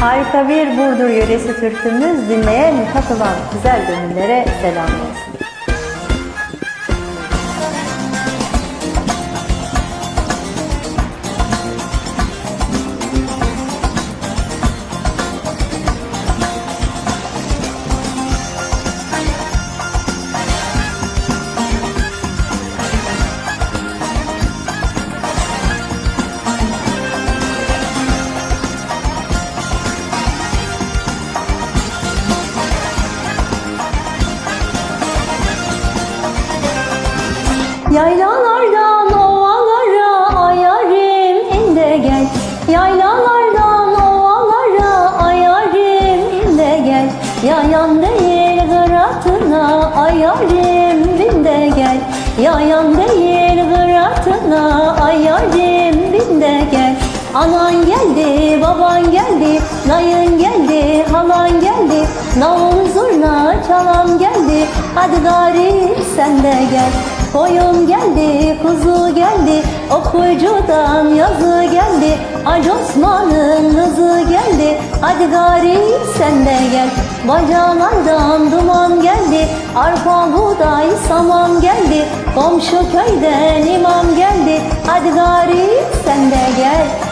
Harika bir Burdur yöresi türkümüz dinleyen, katılan güzel gönüllere selam olsun. Yaylalardan ovalara ayarim inde gel. Yaylalardan ovalara ayarim inde gel. Yayan değil gıratına ayarim binde gel. Yayan değil gıratına ayarim binde gel. Anan geldi, baban geldi, dayın geldi, halan geldi. Davul zurna çalan geldi, hadi gari sen de gel Koyun geldi, kuzu geldi, okuyucudan yazı geldi. Acı Osman'ın kızı geldi, hadi gari sen de gel. Bacalardan duman geldi, arpa buğday saman geldi. Komşu köyden imam geldi, hadi gari sen de gel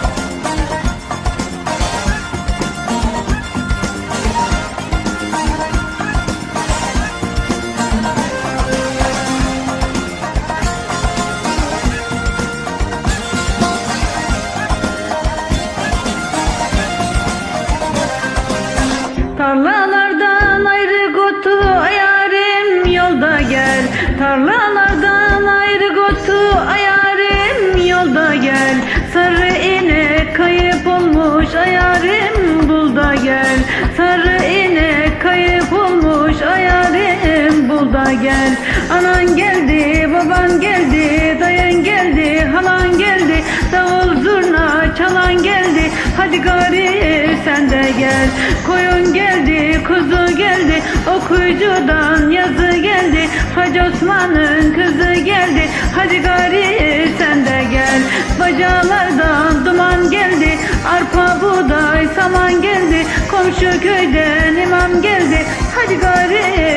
Tarlalardan ayrı gotu ayarim yolda gel. Tarlalardan ayrı gotu ayarim yolda gel. Sarı inek kayıp olmuş ayarim bul da gel. Sarı inek kayıp olmuş ayarim bul da gel. Anan geldi baban geldi dayın geldi halan geldi. Davul zurna çalan geldi. Hadi gari sen de gel. Koyun geldi kuzu geldi. Okuyucudan yazı geldi. Hacı Osman'ın kızı geldi. Hadi gari sen de gel. Bacalardan duman geldi. Arpa buğday saman geldi. Komşu köyden imam geldi. Hadi gari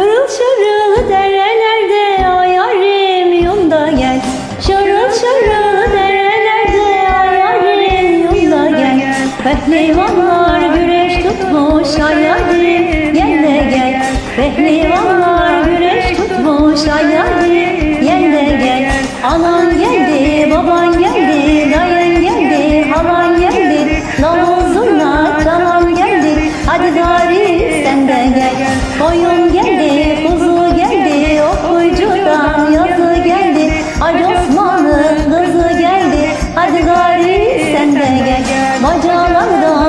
Şırıl şırıl derelerde ayarim yolda gel. Şırıl şırıl derelerde ayarim yolda gel. Pehlivanlar güreş tutmuş ayarim gel de gel. Pehlivanlar güreş tutmuş ayarim gel de gel. Anan geldi baban geldi dayın geldi halan geldi. Davul zurna çalan geldi hadi gari sen de gel. Koyun geldi, gel